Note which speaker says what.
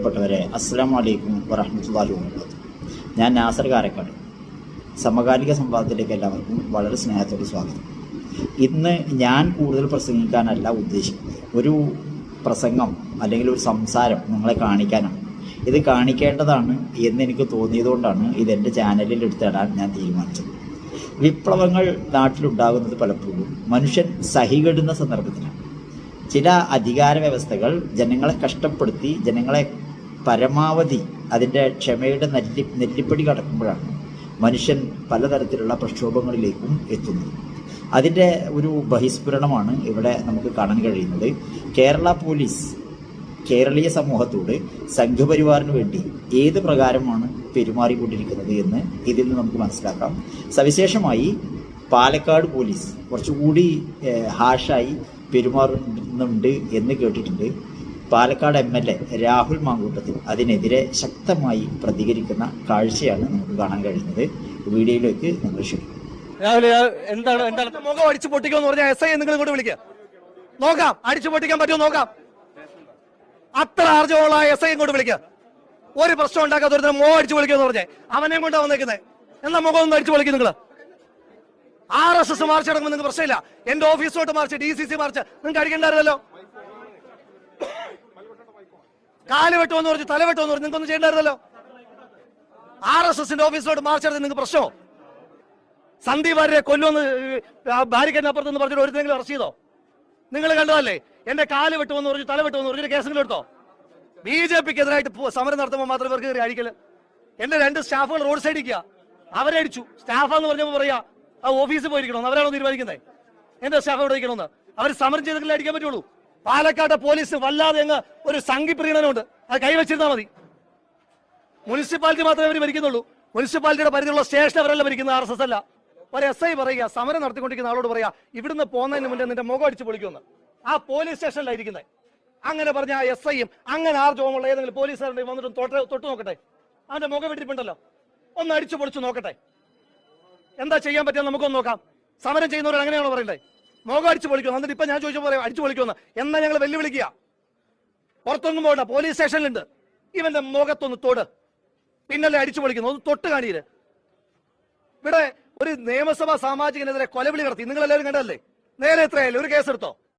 Speaker 1: പ്രിയപ്പെട്ടവരെ അസ്സാം വലൈക്കും വറഹമത്തല്ലാഹി വാബർക്കാത്തു ഞാൻ നാസർ കാരക്കാട്. സമകാലിക സംവാദത്തിലേക്ക് എല്ലാവർക്കും വളരെ സ്നേഹത്തോട് സ്വാഗതം. ഇന്ന് ഞാൻ കൂടുതൽ പ്രസംഗിക്കാനല്ല ഉദ്ദേശിക്കുന്നത്. ഒരു പ്രസംഗം അല്ലെങ്കിൽ ഒരു സംസാരം നിങ്ങളെ കാണിക്കാനാണ്. ഇത് കാണിക്കേണ്ടതാണ് എന്ന് എനിക്ക് തോന്നിയതുകൊണ്ടാണ് ഇത് എന്റെ ചാനലിൽ എടുത്തിടാൻ ഞാൻ തീരുമാനിച്ചത്. വിപ്ലവങ്ങൾ നാട്ടിലുണ്ടാകുന്നത് പലപ്പോഴും മനുഷ്യൻ സഹികെടുന്ന സന്ദർഭത്തിലാണ്. ചില അധികാര വ്യവസ്ഥകൾ ജനങ്ങളെ കഷ്ടപ്പെടുത്തി ജനങ്ങളെ പരമാവധി അതിന്റെ ക്ഷമയുടെ നെല്ലി നെല്ലിപ്പടി കടക്കുമ്പോഴാണ് മനുഷ്യൻ പലതരത്തിലുള്ള പ്രക്ഷോഭങ്ങളിലേക്കും എത്തുന്നത്. അതിന്റെ ഒരു ബഹിസ്ഫുരണമാണ് ഇവിടെ നമുക്ക് കാണാൻ കഴിയുന്നത്. കേരള പോലീസ് കേരളീയ സമൂഹത്തോട് സംഘപരിവാറിന് വേണ്ടി ഏത് പ്രകാരമാണ് പെരുമാറിക്കൊണ്ടിരിക്കുന്നത് എന്ന് ഇതിൽ നിന്ന് നമുക്ക് മനസ്സിലാക്കാം. സവിശേഷമായി പാലക്കാട് പോലീസ് കുറച്ചുകൂടി ഹാഷായി പെരുമാറുന്നുണ്ട് എന്ന് കേട്ടിട്ടുണ്ട്. Palakkad M L A Rahul Mamkootathil അതിനെതിരെ ശക്തമായി പ്രതികരിക്കുന്ന കാഴ്ചയാണ് നമുക്ക് കാണാൻ കഴിയുന്നത്. വീഡിയോയിലേക്ക് നമ്മൾ ക്ഷണിക്കും
Speaker 2: എന്താണ് എന്താണ്?
Speaker 3: മുഖം അടിച്ചു പൊട്ടിക്കുമെന്ന് പറഞ്ഞാൽ എസ് ഐ നിങ്ങൾ ഇങ്ങോട്ട് വിളിക്കുക നോക്കാം അടിച്ചു പൊട്ടിക്കാൻ പറ്റുമോ നോക്കാം. അത്ര ആർജവുള്ള എസ് ഐ ഇങ്ങോട്ട് വിളിക്കുക ഒരു പ്രശ്നം ഉണ്ടാക്കാത്ത ഒരു മുഖം അടിച്ചു വിളിക്കുമെന്ന് പറഞ്ഞേ. അവനെ കൊണ്ടാ വന്നേക്കുന്നത് എന്നാ മുഖം ഒന്ന് അടിച്ചു വിളിക്കും നിങ്ങൾ. ആർ എസ് എസ് മാർച്ച് നടക്കുമ്പോൾ നിങ്ങൾക്ക് പ്രശ്നമില്ല. എന്റെ ഓഫീസിലോട്ട് march D C C march. നിങ്ങൾക്ക് അടിക്കണ്ടായിരുന്നല്ലോ കാൽ വെട്ടുമെന്ന് പറഞ്ഞ് തല വെട്ടുമെന്ന് പറഞ്ഞ് നിങ്ങൾക്കൊന്നും ചെയ്യണ്ടായിരുന്നല്ലോ? ആർ എസ് എസിന്റെ ഓഫീസിലോട്ട് മാർച്ച് നടത്തി നിങ്ങൾക്ക് പ്രശ്നമോ? സന്ദീപ് ആര്യെ കൊല്ലുമെന്ന് എന്ന് പറഞ്ഞിട്ട് ഒരുത്തെങ്കിലും അറസ്റ്റ് ചെയ്തോ? നിങ്ങൾ കണ്ടതല്ലേ? എന്റെ കാൽ വെട്ടുമെന്ന് പറഞ്ഞു തല വെട്ടുമെന്ന് പറഞ്ഞിട്ട് കേസെങ്കിലും എടുത്തോ? ബി ജെ പിക്ക് എതിരായിട്ട് സമരം നടത്തുമ്പോൾ മാത്രം ഇവർക്ക് കയറി അഴിക്കൽ എന്റെ രണ്ട് സ്റ്റാഫുകൾ റോഡ് സൈഡ് ഇരിക്കുക അവരെ അടിച്ചു. സ്റ്റാഫാന്ന് പറഞ്ഞപ്പോൾ പറയാ ആ ഓഫീസിൽ പോയിരിക്കണോ അവരാണോ തീരുമാനിക്കുന്നത്? എന്റെ സ്റ്റാഫ് അവിടെ ഇരിക്കണമെന്ന്? അവർ സമരം ചെയ്തെങ്കിലും അടിക്കാൻ പറ്റുള്ളൂ. പാലക്കാട്ടെ പോലീസ് വല്ലാതെ അങ്ങ് ഒരു സംഘി പ്രീണനമുണ്ട്. അത് കൈവച്ചിരുന്നാൽ മതി. മുനിസിപ്പാലിറ്റി മാത്രമേ അവർ ഭരിക്കുന്നുള്ളൂ. മുനിസിപ്പാലിറ്റിയുടെ പരിധിയിലുള്ള സ്റ്റേഷൻ അവരല്ല ഭരിക്കുന്നത് ആർ എസ് അല്ല. ഒരു എസ് ഐ പറയുക സമരം നടത്തിക്കൊണ്ടിരിക്കുന്ന ആളോട് പറയാ ഇവിടുന്ന് പോകുന്നതിന് മുന്നേ നിന്റെ മുഖം അടിച്ച് പൊളിക്കുമെന്ന്. ആ പോലീസ് സ്റ്റേഷനിലായിരിക്കുന്നത് അങ്ങനെ പറഞ്ഞ ആ എസ് ഐയും അങ്ങനെ ആർ ജോമുള്ള ഏതെങ്കിലും പോലീസുകാരുടെ വന്നിട്ട് തൊട്ട് തൊട്ട് നോക്കട്ടെ. അവന്റെ മുഖം വിട്ടിട്ടുണ്ടല്ലോ ഒന്ന് അടിച്ചു പൊളിച്ചു നോക്കട്ടെ. എന്താ ചെയ്യാൻ പറ്റിയ നമുക്കൊന്ന് നോക്കാം. സമരം ചെയ്യുന്നവർ അങ്ങനെയാണോ പറയണ്ടേ? മുഖം അടിച്ചു പൊളിക്കുന്നു എന്നിട്ട് ഇപ്പൊ ഞാൻ ചോദിച്ചു പറയാം അടിച്ചു പൊളിക്കുമെന്ന് എന്നാ ഞങ്ങൾ വെല്ലുവിളിക്കുക? പുറത്തൊന്നും പോകണ്ട പോലീസ് സ്റ്റേഷനിലുണ്ട്. ഇവന്റെ മുഖത്തൊന്ന് തൊട്. പിന്നല്ലേ അടിച്ചു പൊളിക്കുന്നു? ഒന്ന് തൊട്ട് കാണിയത് ഇവിടെ ഒരു നിയമസഭാ സാമാജികനെതിരെ കൊലവിളി നടത്തി. നിങ്ങൾ എല്ലാവരും കണ്ടല്ലേ നേരെ എത്രയായാലും ഒരു കേസെടുത്തോ?